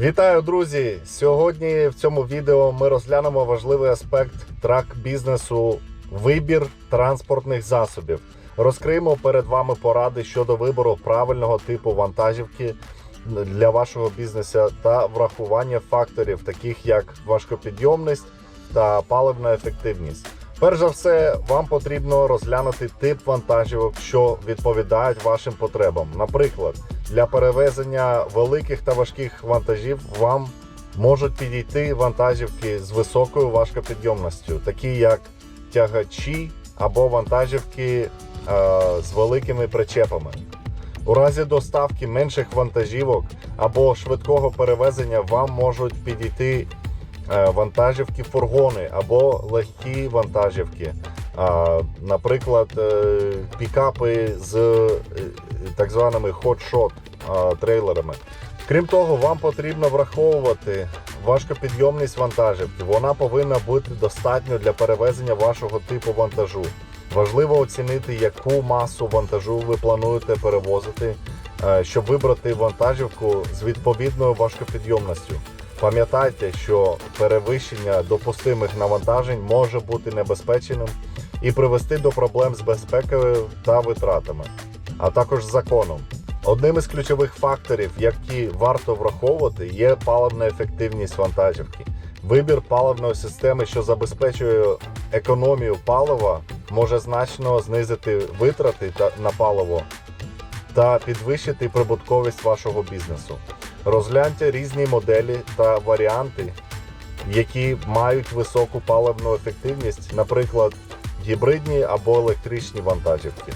Вітаю, друзі! Сьогодні в цьому відео ми розглянемо важливий аспект трак бізнесу вибір транспортних засобів. Розкриємо перед вами поради щодо вибору правильного типу вантажівки для вашого бізнесу та врахування факторів, таких як важкопідйомність та паливна ефективність. Перш за все, вам потрібно розглянути тип вантажівок, що відповідають вашим потребам. Наприклад, для перевезення великих та важких вантажів вам можуть підійти вантажівки з високою важкопідйомністю, такі як тягачі або вантажівки е, з великими причепами. У разі доставки менших вантажівок або швидкого перевезення вам можуть підійти вантажівки фургони або легкі вантажівки. Наприклад, е, пікапи з е, так званими hot-shot трейлерами. Крім того, вам потрібно враховувати важкопідйомність вантажівки. Вона повинна бути достатньо для перевезення вашого типу вантажу. Важливо оцінити, яку масу вантажу ви плануєте перевозити, е, щоб вибрати вантажівку з відповідною важкопідйомністю. Пам'ятайте, що перевищення допустимих навантажень може бути небезпечним і привести до проблем з безпекою та витратами, а також законом. Одним із ключових факторів, які варто враховувати, є паливна ефективність вантажівки. Вибір паливної системи, що забезпечує економію палива, може значно знизити витрати на паливо та підвищити прибутковість вашого бізнесу. Розгляньте різні моделі та варіанти, які мають високу паливну ефективність, наприклад, гібридні або електричні вантажівки.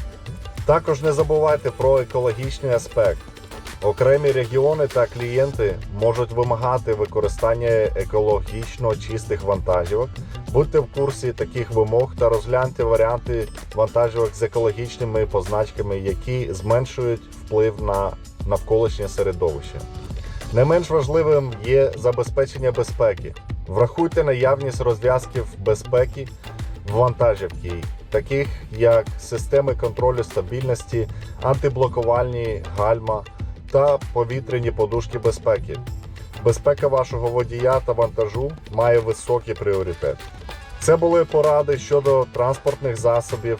Також не забувайте про екологічний аспект. Окремі регіони та клієнти можуть вимагати використання екологічно чистих вантажівок. Будьте в курсі таких вимог та розгляньте варіанти вантажівок з екологічними позначками, які зменшують вплив на навколишнє середовище. Не менш важливим є забезпечення безпеки. Врахуйте наявність розв'язків безпеки в вантажівки, таких як системи контролю стабільності, антиблокувальні гальма та повітряні подушки безпеки. Безпека вашого водія та вантажу має високий пріоритет. Це були поради щодо транспортних засобів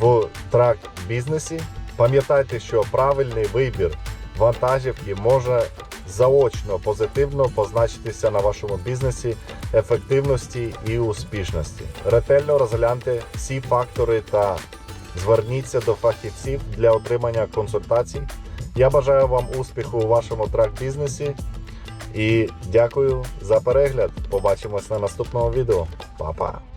в трак бізнесі. Пам'ятайте, що правильний вибір вантажівки може заочно позитивно позначитися на вашому бізнесі, ефективності і успішності. Ретельно розгляньте всі фактори та зверніться до фахівців для отримання консультацій. Я бажаю вам успіху у вашому трак бізнесі і дякую за перегляд. Побачимось на наступному відео. Па-па!